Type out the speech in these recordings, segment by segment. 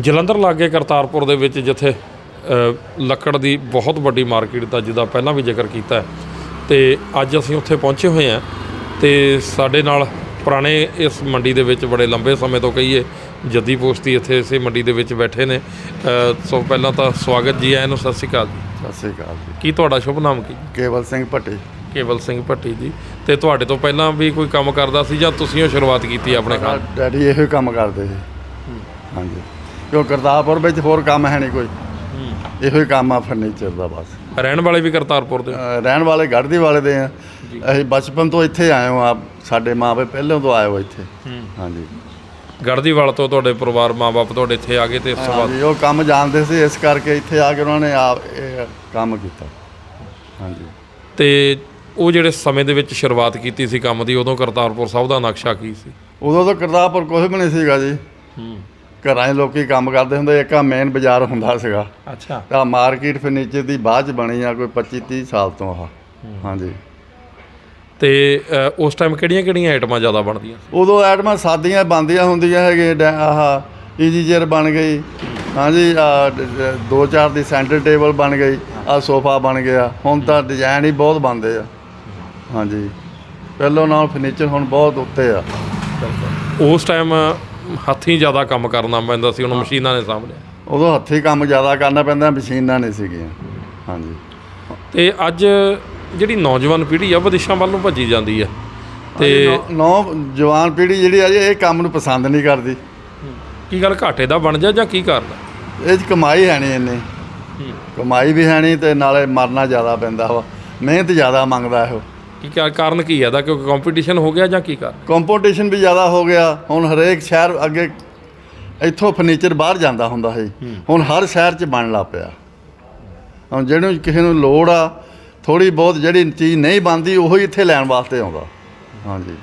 ਜਲੰਧਰ ਲਾਗੇ ਕਰਤਾਰਪੁਰ ਦੇ ਵਿੱਚ ਜਿੱਥੇ ਲੱਕੜ ਦੀ ਬਹੁਤ ਵੱਡੀ ਮਾਰਕੀਟ ਦਾ ਜਿਹਦਾ ਪਹਿਲਾਂ ਵੀ ਜ਼ਿਕਰ ਕੀਤਾ ਤੇ ਅੱਜ ਅਸੀਂ ਉੱਥੇ ਪਹੁੰਚੇ ਹੋਏ ਹਾਂ ਤੇ ਸਾਡੇ ਨਾਲ ਪੁਰਾਣੇ ਇਸ ਮੰਡੀ ਦੇ ਵਿੱਚ ਬੜੇ ਲੰਬੇ ਸਮੇਂ ਤੋਂ ਕਹੀਏ ਜੱਦੀ ਪੋਸਤੀ ਇੱਥੇ ਇਸੇ ਮੰਡੀ ਦੇ ਵਿੱਚ ਬੈਠੇ ਨੇ ਸੋ ਪਹਿਲਾਂ ਤਾਂ ਸਵਾਗਤ ਜੀ ਆਇਆਂ ਨੂੰ ਸਤਿ ਸ਼੍ਰੀ ਅਕਾਲ ਜੀ। ਸਤਿ ਸ੍ਰੀ ਅਕਾਲ ਜੀ। ਕੀ ਤੁਹਾਡਾ ਸ਼ੁਭ ਨਾਮ ਕੀ? ਕੇਵਲ ਸਿੰਘ ਭੱਟੀ। ਕੇਵਲ ਸਿੰਘ ਭੱਟੀ ਜੀ ਤੇ ਤੁਹਾਡੇ ਤੋਂ ਪਹਿਲਾਂ ਵੀ ਕੋਈ ਕੰਮ ਕਰਦਾ ਸੀ ਜਾਂ ਤੁਸੀਂ ਉਹ ਸ਼ੁਰੂਆਤ ਕੀਤੀ ਆਪਣੇ ਖਾਨ ਡੈਡੀ ਇਹੋ ਹੀ ਕੰਮ ਕਰਦੇ ਸੀ। ਹਾਂਜੀ। ਕਿਉਂ ਗੁਰਦਾਸਪੁਰ ਵਿੱਚ ਹੋਰ ਕੰਮ ਹੈ ਨਹੀਂ ਕੋਈ। ਇਹੋ ਹੀ ਕੰਮ ਆ ਫਰਨੀਚਰ ਦਾ ਬਸ। ਰਹਿਣ ਵਾਲੇ ਵੀ ਕਰਤਾਰਪੁਰ ਦੇ ਅਹ ਰਹਿਣ ਵਾਲੇ ਗੜਦੀ ਵਾਲੇ ਦੇ ਆ। ਅਸੀਂ ਬਚਪਨ ਤੋਂ ਇੱਥੇ ਆਏ ਹਾਂ ਆਪ ਸਾਡੇ ਮਾਪੇ ਪਹਿਲਾਂ ਤੋਂ ਆਏ ਹੋ ਇੱਥੇ। ਹਾਂਜੀ। ਗੜਦੀਵਾਲ ਤੋਂ ਤੁਹਾਡੇ ਪਰਿਵਾਰ ਮਾਪੇ ਤੁਹਾਡੇ ਇੱਥੇ ਆ ਗਏ ਤੇ ਇਸ ਤੋਂ ਬਾਅਦ? ਹਾਂਜੀ ਉਹ ਕੰਮ ਜਾਣਦੇ ਸੀ ਇਸ ਕਰਕੇ ਇੱਥੇ ਆ ਕੇ ਉਹਨਾਂ ਨੇ ਆਪ ਇਹ ਕੰਮ ਕੀਤਾ। ਹਾਂਜੀ। ਤੇ ਉਹ ਜਿਹੜੇ ਸਮੇਂ ਦੇ ਵਿੱਚ ਸ਼ੁਰੂਆਤ ਕੀਤੀ ਸੀ ਕੰਮ ਦੀ ਉਦੋਂ ਕਰਤਾਰਪੁਰ ਸਾਹਿਬ ਦਾ ਨਕਸ਼ਾ ਕੀ ਸੀ? ਉਦੋਂ ਤਾਂ ਗੁਰਦਾਸਪੁਰ ਕੁਝ ਵੀ ਨਹੀਂ ਸੀਗਾ ਜੀ। ਘਰਾਂ 'ਚ ਲੋਕੀ ਕੰਮ ਕਰਦੇ ਹੁੰਦੇ ਇੱਕ ਆ ਮੇਨ ਬਾਜ਼ਾਰ ਹੁੰਦਾ ਸੀਗਾ। ਅੱਛਾ। ਤਾਂ ਮਾਰਕੀਟ ਫਰਨੀਚਰ ਦੀ ਬਾਅਦ ਚ ਬਣੀ ਆ ਕੋਈ 25 30 ਸਾਲ ਤੋਂ ਆਹ। ਹਾਂਜੀ। ਤੇ ਅ, ਉਸ ਟਾਈਮ ਕਿਹੜੀਆਂ ਕਿਹੜੀਆਂ ਆਈਟਮਾਂ ਜ਼ਿਆਦਾ ਬਣਦੀਆਂ? ਉਦੋਂ ਐਟਮਾਂ ਸਾਦੀਆਂ ਬੰਦੀਆਂ ਹੁੰਦੀਆਂ ਹੈਗੇ ਡੈ- ਆਹ ਈਜੀ ਚੇਅਰ ਬਣ ਗਈ। ਹਾਂਜੀ ਆਹ ਡ- ਡ- ਦੋ ਚਾਰ ਦੀ ਸੈਂਟਰ ਟੇਬਲ ਬਣ ਗਈ ਆ ਸੋਫਾ ਬਣ ਗਿਆ। ਹੁਣ ਤਾਂ ਡਿਜ਼ਾਈਨ ਹੀ ਬਹੁਤ ਬਣਦੇ ਆ। ਹਾਂਜੀ। ਪਹਿਲੋਂ ਨਾਲ ਫਰਨੀਚਰ ਹੁਣ ਬਹੁਤ ਉੱਤੇ ਆ। ਉਸ ਟਾਈਮ ਹੱਥੀਂ ਜ਼ਿਆਦਾ ਕੰਮ ਕਰਨਾ ਪੈਂਦਾ ਸੀ ਉਹਨੂੰ ਮਸ਼ੀਨਾਂ ਨੇ ਲਿਆ। ਉਦੋਂ ਹੱਥੀਂ ਕੰਮ ਜ਼ਿਆਦਾ ਕਰਨਾ ਪੈਂਦਾ ਮਸ਼ੀਨਾਂ ਨਹੀਂ ਸੀਗੀਆਂ। ਹਾਂਜੀ। ਤੇ ਅੱਜ ਜਿਹੜੀ ਨੌਜਵਾਨ ਪੀੜ੍ਹੀ ਆ ਵਿਦੇਸ਼ਾਂ ਵੱਲ ਨੂੰ ਭੱਜੀ ਜਾਂਦੀ ਹੈ ਤੇ ਨੌ- ਜਵਾਨ ਪੀੜ੍ਹੀ ਜਿਹੜੀ ਆ ਜੀ ਇਹ ਕੰਮ ਨੂੰ ਪਸੰਦ ਨਹੀਂ ਕਰਦੀ। ਕੀ ਗੱਲ ਘਾਟੇ ਦਾ ਬਣ ਜਾ ਜਾਂ ਕੀ ਕਰਦਾ ਇਹ 'ਚ ਕਮਾਈ ਹੈ ਨਹੀਂ ਇੰਨੀ। ਕਮਾਈ ਵੀ ਹੈ ਨਹੀਂ ਤੇ ਨਾਲੇ ਮਰਨਾ ਜ਼ਿਆਦਾ ਪੈਂਦਾ ਵਾ। ਮਿਹਨਤ ਜ਼ਿਆਦਾ ਮੰਗਦਾ ਇਹੋ। ਕੀ ਕਾ- ਕਾਰਨ ਕੀ ਹੈ ਦਾ ਕਿਉਂਕਿ ਕੰਪੀਟੀਸ਼ਨ ਹੋ ਗਿਆ ਜਾਂ ਕੀ ਕਰ? ਕੰਪੀਟੀਸ਼ਨ ਵੀ ਜ਼ਿਆਦਾ ਹੋ ਗਿਆ। ਹੁਣ ਹਰੇਕ ਸ਼ਹਿਰ ਅੱਗੇ ਇੱਥੋਂ ਫਰਨੀਚਰ ਬਾਹਰ ਜਾਂਦਾ ਹੁੰਦਾ ਸੀ। ਹੁਣ ਹਰ ਸ਼ਹਿਰ 'ਚ ਬਣਨ ਲੱਗ ਪਿਆ। ਹੁਣ ਜਿਹਨੂੰ ਕਿਸੇ ਨੂੰ ਲੋੜ ਆ ਥੋੜੀ ਬਹੁਤ ਜਿਹੜੀ ਚੀਜ਼ ਨਹੀਂ ਬਣਦੀ ਉਹੀ ਇੱਥੇ ਲੈਣ ਵਾਸਤੇ ਆਉਂਦਾ। ਹਾਂਜੀ।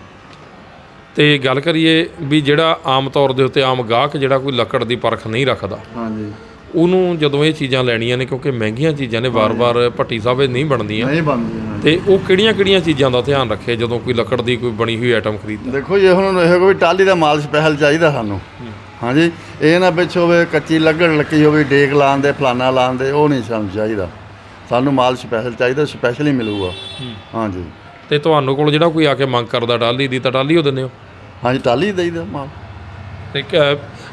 ਤੇ ਗੱਲ ਕਰੀਏ ਵੀ ਜਿਹੜਾ ਆਮ ਤੌਰ ਦੇ ਉੱਤੇ ਆਮ ਗਾਹਕ ਜਿਹੜਾ ਕੋਈ ਲੱਕੜ ਦੀ ਪਰਖ ਨਹੀਂ ਰੱਖਦਾ। ਹਾਂਜੀ। ਉਹਨੂੰ ਜਦੋਂ ਇਹ ਚੀਜ਼ਾਂ ਲੈਣੀਆਂ ਨੇ ਕਿਉਂਕਿ ਮਹਿੰਗੀਆਂ ਚੀਜ਼ਾਂ ਨੇ ਵਾਰ-ਵਾਰ ਭੱਟੀ ਸਾਹਿਬ ਇਹ ਨਹੀਂ ਬਣਦੀਆਂ। ਨਹੀਂ ਬਣਦੀ ਹਾਂਜੀ। ਤੇ ਉਹ ਕਿਹੜੀਆਂ-ਕਿਹੜੀਆਂ ਚੀਜ਼ਾਂ ਦਾ ਧਿਆਨ ਰੱਖੇ ਜਦੋਂ ਕੋਈ ਲੱਕੜ ਦੀ ਕੋਈ ਬਣੀ ਹੋਈ ਆਈਟਮ ਖਰੀਦਦਾ? ਦੇਖੋ ਜੀ ਹੁਣ ਇਹ ਕੋਈ ਟਾਲੀ ਦਾ ਮਾਲ ਸਪੈਸ਼ਲ ਚਾਹੀਦਾ ਸਾਨੂੰ। ਹਾਂਜੀ ਇਹ ਨਾ ਵਿੱਚ ਹੋਵੇ ਕੱਚੀ ਲੱਗਣ ਲੱਗੀ ਹੋਵੇ ਡੇਕ ਲਾਉਣ ਦੇ ਫਲਾਨਾ ਲਾਉਣ ਦੇ ਉਹ ਨਹੀਂ ਸਾਨੂੰ ਚਾਹੀਦਾ। ਸਾਨੂੰ ਮਾਲ ਸਪੈਸ਼ਲ ਚਾਹੀਦਾ ਸਪੈਸ਼ਲ ਹੀ। ਮਿਲੂਗਾ ਹਾਂਜੀ। ਤੇ ਤੁਹਾਨੂੰ ਕੋਲ ਜਿਹੜਾ ਕੋਈ ਆ ਕੇ ਮੰਗ ਕਰਦਾ ਟਾਲੀ ਦੀ ਤਾਂ ਟਾਲੀ ਉਹ ਦਿੰਦੇ ਹੋ? ਹਾਂਜੀ ਟਾਲੀ ਦੇਈਦਾ ਮਾਲ। ਤੇ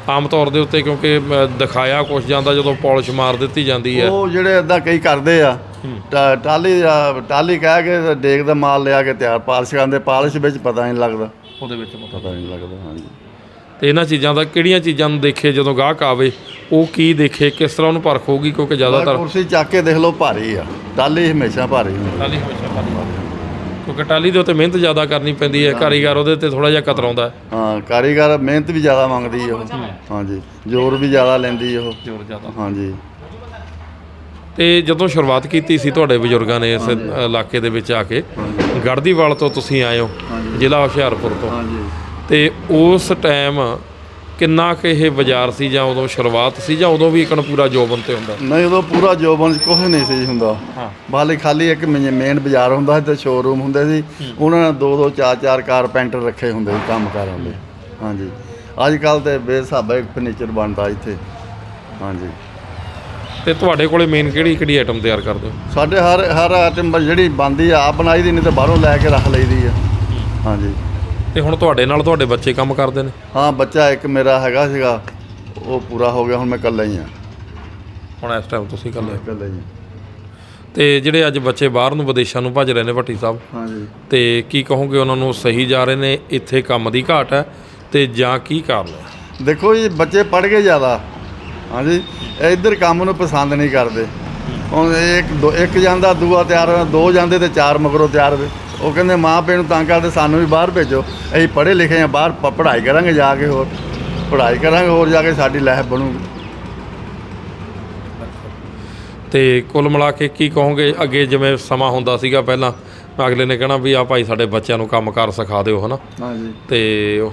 ਆਮ ਤੌਰ ਦੇ ਉੱਤੇ ਕਿਉਂਕਿ ਦਿਖਾਇਆ ਕੁਛ ਜਾਂਦਾ ਜਦੋਂ ਪਾਲਿਸ਼ ਮਾਰ ਦਿੱਤੀ ਜਾਂਦੀ ਹੈ। ਉਹ ਜਿਹੜੇ ਇਦਾਂ ਕਈ ਕਰਦੇ ਆ ਟਾਲੀ ਟਾਲੀ ਕਹਿ ਕੇ ਡੇਕ ਦਾ ਮਾਲ ਲਿਆ ਕੇ ਤਿਆਰ ਪਾਲਿਸ਼ ਕਰਦੇ ਪਾਲਿਸ਼ ਵਿੱਚ ਪਤਾ ਨਹੀਂ ਲੱਗਦਾ। ਉਹਦੇ ਵਿੱਚ ਪਤਾ ਨਹੀਂ ਲੱਗਦਾ ਹਾਂਜੀ। ਤੇ ਇਹਨਾਂ ਚੀਜ਼ਾਂ ਦਾ ਕਿਹੜੀਆਂ ਚੀਜ਼ਾਂ ਨੂੰ ਦੇਖੇ ਜਦੋਂ ਗਾਹਕ ਆਵੇ ਉਹ ਕੀ ਦੇਖੇ ਕਿਸ ਤਰ੍ਹਾਂ ਉਹਨੂੰ ਪਰਖ ਹੋਊਗੀ ਕਿਉਂਕਿ ਜ਼ਿਆਦਾਤਰ ਕੁਰਸੀ ਚੱਕ ਕੇ ਦੇਖ ਲਓ ਭਾਰੀ ਆ। ਟਾਲੀ ਹਮੇਸ਼ਾ ਭਾਰੀ ਹੁੰਦੀ ਟਾਲੀ ਹਮੇਸ਼ਾ ਭਾਰੀ ਕਿਉਂਕਿ ਟਾਲੀ ਦੇ ਉੱਤੇ ਮਿਹਨਤ ਜ਼ਿਆਦਾ ਕਰਨੀ ਪੈਂਦੀ ਹੈ ਕਾਰੀਗਰ ਉਹਦੇ ਤੇ ਥੋੜਾ ਜਿਹਾ ਕਤਰਾਉਂਦਾ ਹੈ। ਹਾਂ ਕਾਰੀਗਰ ਮਿਹਨਤ ਵੀ ਜ਼ਿਆਦਾ ਮੰਗਦੀ ਉਹ। ਹਾਂਜੀ ਜ਼ੋਰ ਵੀ ਜ਼ਿਆਦਾ ਲੈਂਦੀ ਉਹ। ਜ਼ੋਰ ਜ਼ਿਆਦਾ। ਹਾਂਜੀ। ਤੇ ਜਦੋਂ ਸ਼ੁਰੂਆਤ ਕੀਤੀ ਸੀ ਤੁਹਾਡੇ ਬਜ਼ੁਰਗਾਂ ਨੇ ਇਸ ਇਲਾਕੇ ਦੇ ਵਿੱਚ ਆ ਕੇ ਗੜਦੀਵਾਲ ਤੋਂ ਤੁਸੀਂ ਆਏ ਹੋ ਜ਼ਿਲ੍ਹਾ ਹੁਸ਼ਿਆਰਪੁਰ ਤੋਂ। ਹਾਂਜੀ। ਤੇ ਉਸ ਟਾਈਮ ਕਿੰਨਾ ਕੁ ਇਹ ਬਾਜ਼ਾਰ ਸੀ ਜਾਂ ਉਦੋਂ ਸ਼ੁਰੂਆਤ ਸੀ ਜਾਂ ਉਦੋਂ ਵੀ ਇੱਕਣ ਪੂਰਾ ਜੋਬਨ ਤੇ ਹੁੰਦਾ? ਨਹੀਂ ਉਦੋਂ ਪੂਰਾ ਜੋਬਨ ਕੁਝ ਨਹੀਂ ਸੀ ਹੁੰਦਾ। ਹਾਂ। ਬਾਲੇ ਖਾਲੀ ਇੱਕ ਮੇਨ ਬਾਜ਼ਾਰ ਹੁੰਦਾ ਸੀ ਤੇ ਸ਼ੋਰੂਮ ਹੁੰਦੇ ਸੀ। ਉਹਨਾਂ ਨੇ ਦੋ ਦੋ ਚਾਰ ਚਾਰ ਕਾਰਪੈਂਟਰ ਰੱਖੇ ਹੁੰਦੇ ਸੀ ਕੰਮ ਕਰਨ ਲਈ। ਹਾਂਜੀ। ਅੱਜ ਕੱਲ ਤੇ ਬੇਸਾਬਾ ਇੱਕ ਫਰਨੀਚਰ ਬਣਦਾ ਇੱਥੇ। ਹਾਂਜੀ। ਤੇ ਤੁਹਾਡੇ ਕੋਲੇ ਮੇਨ ਕਿਹੜੀ ਕਿਹੜੀ ਆਈਟਮ ਤਿਆਰ ਕਰਦੇ ਹੋ? ਸਾਡੇ ਹਰ ਹਰ ਆਈਟਮ ਜਿਹੜੀ ਬਣਦੀ ਆ ਆਪ ਬਣਾਈ ਦੀ ਨਹੀਂ ਤੇ ਬਾਹਰੋਂ ਲੈ ਕੇ ਰੱਖ ਲਈਦੀ ਆ। ਹਾਂਜੀ। ਤੇ ਹੁਣ ਤੁਹਾਡੇ ਨਾਲ ਤੁਹਾਡੇ ਬੱਚੇ ਕੰਮ ਕਰਦੇ ਨੇ? ਹਾਂ ਬੱਚਾ ਇੱਕ ਮੇਰਾ ਹੈਗਾ ਸੀਗਾ ਉਹ ਪੂਰਾ ਹੋ ਗਿਆ ਹੁਣ ਮੈਂ ਇਕੱਲਾ ਹੀ ਆ ਹੁਣ ਇਸ ਟਾਈਮ ਤੁਸੀਂ ਇਕੱਲੇ ਇਕੱਲਾ ਹੀ ਆ। ਤੇ ਜਿਹੜੇ ਅੱਜ ਬੱਚੇ ਬਾਹਰ ਨੂੰ ਵਿਦੇਸ਼ਾਂ ਨੂੰ ਭੱਜ ਰਹੇ ਨੇ ਭੱਟੀ ਸਾਹਿਬ ਹਾਂਜੀ ਤੇ ਕੀ ਕਹੋਗੇ ਉਹਨਾਂ ਨੂੰ ਸਹੀ ਜਾ ਰਹੇ ਨੇ ਇੱਥੇ ਕੰਮ ਦੀ ਘਾਟ ਹੈ ਤੇ ਜਾਂ ਕੀ ਕਾਰਨ ਹੈ? ਦੇਖੋ ਜੀ ਬੱਚੇ ਪੜ੍ਹ ਗਏ ਜ਼ਿਆਦਾ। ਹਾਂਜੀ ਇਹ ਇੱਧਰ ਕੰਮ ਨੂੰ ਪਸੰਦ ਨਹੀਂ ਕਰਦੇ। ਹੁਣ ਇੱਕ ਦੋ ਇੱਕ ਜਾਂਦਾ ਦੂਆ ਤਿਆਰ ਹੋਇਆ, ਦੋ ਜਾਂਦੇ ਤੇ ਚਾਰ ਮਗਰੋਂ ਤਿਆਰ ਵੇ ਉਹ ਕਹਿੰਦੇ ਮਾਂ ਪਿਓ ਨੂੰ ਤੰਗ ਕਰਦੇ ਸਾਨੂੰ ਵੀ ਬਾਹਰ ਭੇਜੋ। ਅਸੀਂ ਪੜ੍ਹੇ ਲਿਖੇ ਆ ਬਾਹਰ ਪ- ਪੜ੍ਹਾਈ ਕਰਾਂਗੇ ਜਾ ਕੇ ਹੋਰ। ਪੜ੍ਹਾਈ ਕਰਾਂਗੇ ਹੋਰ ਜਾ ਕੇ ਸਾਡੀ ਲਾਈਫ ਬਣੂਗੀ। ਤੇ ਕੁੱਲ ਮਿਲਾ ਕੇ ਕੀ ਕਹੋਗੇ? ਅੱਗੇ ਜਿਵੇਂ ਸਮਾਂ ਹੁੰਦਾ ਸੀਗਾ ਪਹਿਲਾਂ ਅਗਲੇ ਨੇ ਕਹਿਣਾ ਵੀ ਆ ਭਾਈ ਸਾਡੇ ਬੱਚਿਆਂ ਨੂੰ ਕੰਮਕਾਰ ਸਿਖਾ ਦਿਓ ਹਨਾ? ਹਾਂਜੀ। ਤੇ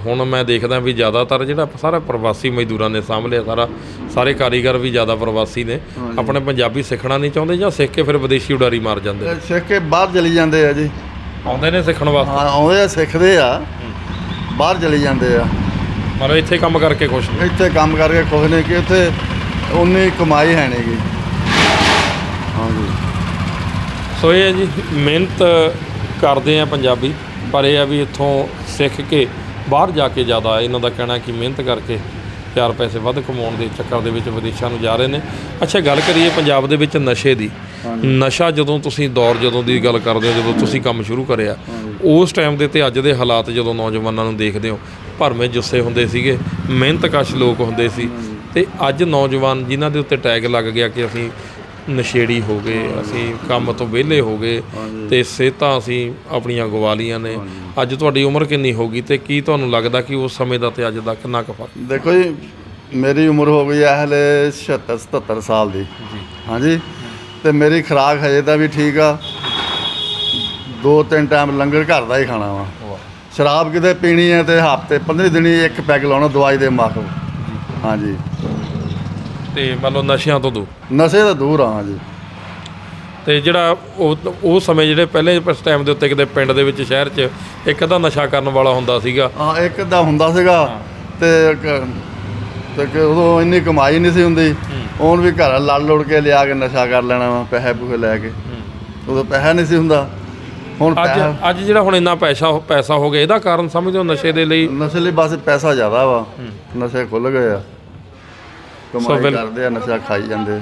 ਹੁਣ ਮੈਂ ਦੇਖਦਾ ਵੀ ਜ਼ਿਆਦਾਤਰ ਜਿਹੜਾ ਸਾਰਾ ਪ੍ਰਵਾਸੀ ਮਜ਼ਦੂਰਾਂ ਨੇ ਸਾਂਭ ਲਿਆ ਸਾਰਾ ਸਾਰੇ ਕਾਰੀਗਰ ਵੀ ਜ਼ਿਆਦਾ ਪ੍ਰਵਾਸੀ ਨੇ। ਆਪਣੇ ਪੰਜਾਬੀ ਸਿੱਖਣਾ ਨਹੀਂ ਚਾਹੁੰਦੇ ਜਾਂ ਸਿੱਖ ਕੇ ਫਿਰ ਵਿਦੇਸ਼ੀ ਉਡਾਰੀ ਮਾਰ ਜਾਂਦੇ ਸਿੱਖ ਕੇ ਬਾਹਰ ਚਲੀ ਜਾਂਦੇ ਆ ਜੀ। ਆਉਂਦੇ ਨੇ ਸਿੱਖਣ ਵਾਸਤੇ। ਹਾਂ ਆਉਂਦੇ ਆ ਸਿੱਖਦੇ ਆ। ਬਾਹਰ ਚਲੀ ਜਾਂਦੇ ਆ। ਮਤਲਬ ਇੱਥੇ ਕੰਮ ਕਰਕੇ ਖੁਸ਼ ਨੇ। ਇੱਥੇ ਕੰਮ ਕਰਕੇ ਕੁਛ ਨਹੀਂ ਕਿ ਇੱਥੇ ਉਨੀ ਕਮਾਈ ਹੈ ਨਹੀਂਗੀ ਹਾਂਜੀ ਸੋ ਇਹ ਹੈ ਜੀ ਮਿਹਨਤ ਕਰਦੇ ਆ ਪੰਜਾਬੀ ਪਰ ਇਹ ਆ ਵੀ ਇੱਥੋਂ ਸਿੱਖ ਕੇ ਬਾਹਰ ਜਾ ਕੇ ਜ਼ਿਆਦਾ ਇਹਨਾਂ ਦਾ ਕਹਿਣਾ ਕਿ ਮਿਹਨਤ ਕਰਕੇ ਚਾਰ ਪੈਸੇ ਵੱਧ ਕਮਾਉਣ ਦੇ ਚੱਕਰ ਦੇ ਵਿੱਚ ਵਿਦੇਸ਼ਾਂ ਨੂੰ ਜਾ ਰਹੇ ਨੇ। ਅੱਛਾ ਗੱਲ ਕਰੀਏ ਪੰਜਾਬ ਦੇ ਵਿੱਚ ਨਸ਼ੇ ਦੀ। ਨਸ਼ਾ ਜਦੋਂ ਤੁਸੀਂ ਦੌਰ ਜਦੋਂ ਦੀ ਗੱਲ ਕਰਦੇ ਹੋ ਜਦੋਂ ਤੁਸੀਂ ਕੰਮ ਸ਼ੁਰੂ ਕਰਿਆ ਉਸ ਟਾਈਮ ਦੇ ਤੇ ਅੱਜ ਦੇ ਹਾਲਾਤ ਜਦੋਂ ਨੌਜਵਾਨਾਂ ਨੂੰ ਦੇਖਦੇ ਹੋ ਭਰਵੇਂ ਜੁੱਸੇ ਹੁੰਦੇ ਸੀਗੇ ਮਿਹਨਤਕਸ਼ ਲੋਕ ਹੁੰਦੇ ਸੀ। ਤੇ ਅੱਜ ਨੌਜਵਾਨ ਜਿਨ੍ਹਾਂ ਦੇ ਉੱਤੇ ਟੈਗ ਲੱਗ ਗਿਆ ਕਿ ਅਸੀਂ ਨਸ਼ੇੜੀ ਹੋ ਗਏ ਅਸੀਂ ਕੰਮ ਤੋਂ ਵਿਹਲੇ ਹੋ ਗਏ ਤੇ ਸਿਹਤਾਂ ਅਸੀਂ ਆਪਣੀਆਂ ਗਵਾ ਲਈਆਂ ਨੇ। ਅੱਜ ਤੁਹਾਡੀ ਉਮਰ ਕਿੰਨੀ ਹੋ ਗਈ ਤੇ ਕੀ ਤੁਹਾਨੂੰ ਲੱਗਦਾ ਕਿ ਉਸ ਸਮੇਂ ਦਾ ਤੇ ਅੱਜ ਦਾ ਕਿੰਨਾ ਕੁ ਫ਼ਰਕ? ਦੇਖੋ ਜੀ ਮੇਰੀ ਉਮਰ ਹੋ ਗਈ ਹੈ ਹਲੇ 76 77 ਸਾਲ ਦੀ। ਹਾਂਜੀ? ਤੇ ਮੇਰੀ ਖੁਰਾਕ ਹਜੇ ਤਾਂ ਵੀ ਠੀਕ ਆ। ਦੋ ਤਿੰਨ ਟਾਈਮ ਲੰਗਰ ਘਰ ਦਾ ਹੀ ਖਾਣਾ ਵਾ। ਸ਼ਰਾਬ ਕਿਤੇ ਪੀਣੀ ਹੈ ਤੇ ਹਫ਼ਤੇ 15 ਦਿਨੀ ਇੱਕ ਪੈਗ ਲਾਉਣਾ ਦਵਾਈ ਦੇ ਮਾਫ ਹਾਂਜੀ। ਤੇ ਮੰਨ ਲਓ ਨਸ਼ਿਆਂ ਤੋਂ ਦੂਰ। ਨਸ਼ੇ ਤੋਂ ਦੂਰ ਆ ਹਾਂਜੀ ਤੇ ਜਿਹੜਾ ਉਹ ਉਹ ਸਮੇਂ ਜਿਹੜੇ ਪਹਿਲੇ ਇਸ ਟਾਈਮ ਦੇ ਉੱਤੇ ਕਿਤੇ ਪਿੰਡ ਦੇ ਵਿੱਚ ਸ਼ਹਿਰ 'ਚ ਇੱਕ ਅੱਧਾ ਨਸ਼ਾ ਕਰਨ ਵਾਲਾ ਹੁੰਦਾ ਸੀਗਾ। ਹਾਂ ਇੱਕ ਦਾ ਹੁੰਦਾ ਸੀਗਾ ਤੇ ਇੱਕ- ਤੇ ਕਿ ਉਦੋਂ ਇੰਨੀ ਕਮਾਈ ਨਹੀਂ ਸੀ ਹੁੰਦੀ। ਹੁਣ ਵੀ ਘਰ ਲੜ ਲੁੜ ਕੇ ਲਿਆ ਕੇ ਨਸ਼ਾ ਕਰ ਲੈਣਾ ਵਾ ਪੈਸੇ ਪੂਸੇ ਲੈ ਕੇ। ਉਦੋਂ ਪੈਸਾ ਨਹੀਂ ਸੀ ਹੁੰਦਾ। ਹੁਣ ਅੱਜ ਪੈਸਾ ਅੱਜ ਜਿਹੜਾ ਹੁਣ ਇੰਨਾ ਪੈਸਾ ਪੈਸਾ ਹੋ ਗਿਆ ਇਹਦਾ ਕਾਰਨ ਸਮਝਦੇ ਹੋ ਨਸ਼ੇ ਦੇ ਲਈ। ਨਸ਼ੇ ਲਈ ਬਸ ਪੈਸਾ ਜ਼ਿਆਦਾ ਵਾ। ਨਸ਼ੇ ਖੁੱਲ ਗਏ ਆ। ਕਮਾਈ ਬਿਲ- ਕਰਦੇ ਆ ਨਸ਼ਾ ਖਾਈ ਜਾਂਦੇ ਆ।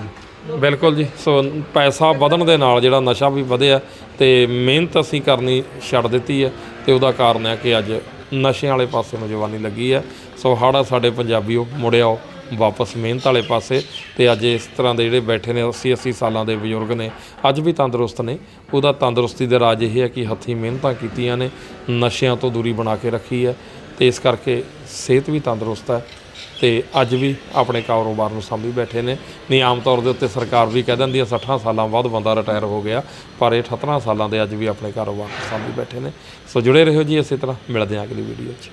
ਬਿਲਕੁਲ ਜੀ। ਸੋ ਪੈਸਾ ਵਧਣ ਦੇ ਨਾਲ ਜਿਹੜਾ ਨਸ਼ਾ ਵੀ ਵਧਿਆ ਤੇ ਮਿਹਨਤ ਅਸੀਂ ਕਰਨੀ ਛੱਡ ਦਿੱਤੀ ਹੈ ਤੇ ਉਹਦਾ ਕਾਰਨ ਹੈ ਕਿ ਅੱਜ ਨਸ਼ਿਆਂ ਵਾਲੇ ਪਾਸੇ ਨੂੰ ਜਵਾਨੀ ਲੱਗੀ ਹੈ ਸੋ ਹਾੜਾ ਸਾਡੇ ਪੰਜਾਬੀਓ ਮੁੜਿਆਓ ਵਾਪਸ ਮਿਹਨਤ ਵਾਲੇ ਪਾਸੇ ਤੇ ਅੱਜ ਇਸ ਤਰ੍ਹਾਂ ਦੇ ਜਿਹੜੇ ਬੈਠੇ ਨੇ 80 80 ਸਾਲਾਂ ਦੇ ਬਜ਼ੁਰਗ ਨੇ ਅੱਜ ਵੀ ਤੰਦਰੁਸਤ ਨੇ। ਉਹਦਾ ਤੰਦਰੁਸਤੀ ਦਾ ਰਾਜ ਇਹ ਹੈ ਕਿ ਹੱਥੀਂ ਮਿਹਨਤਾਂ ਕੀਤੀਆਂ ਨੇ ਨਸ਼ਿਆਂ ਤੋਂ ਦੂਰੀ ਬਣਾ ਕੇ ਰੱਖੀ ਹੈ। ਤੇ ਇਸ ਕਰਕੇ ਸਿਹਤ ਵੀ ਤੰਦਰੁਸਤ ਹੈ ਤੇ ਅੱਜ ਵੀ ਆਪਣੇ ਕਾਰੋਬਾਰ ਨੂੰ ਸਾਂਭੀ ਬੈਠੇ ਨੇ। ਨਹੀਂ, ਆਮ ਤੌਰ ਦੇ ਉੱਤੇ ਸਰਕਾਰ ਵੀ ਕਹਿ ਦਿੰਦੀ ਹੈ 60 ਸਾਲਾਂ ਬਾਅਦ ਬੰਦਾ ਰਿਟਾਇਰ ਹੋ ਗਿਆ, ਪਰ ਇਹ 78 ਸਾਲਾਂ ਦੇ ਅੱਜ ਵੀ ਆਪਣੇ ਕਾਰੋਬਾਰ ਨੂੰ ਸਾਂਭੀ ਬੈਠੇ ਨੇ। ਸੋ ਜੁੜੇ ਰਹੋ ਜੀ ਇਸੇ ਤਰ੍ਹਾਂ, ਮਿਲਦੇ ਹਾਂ ਅਗਲੀ ਵੀਡੀਓ 'ਚ।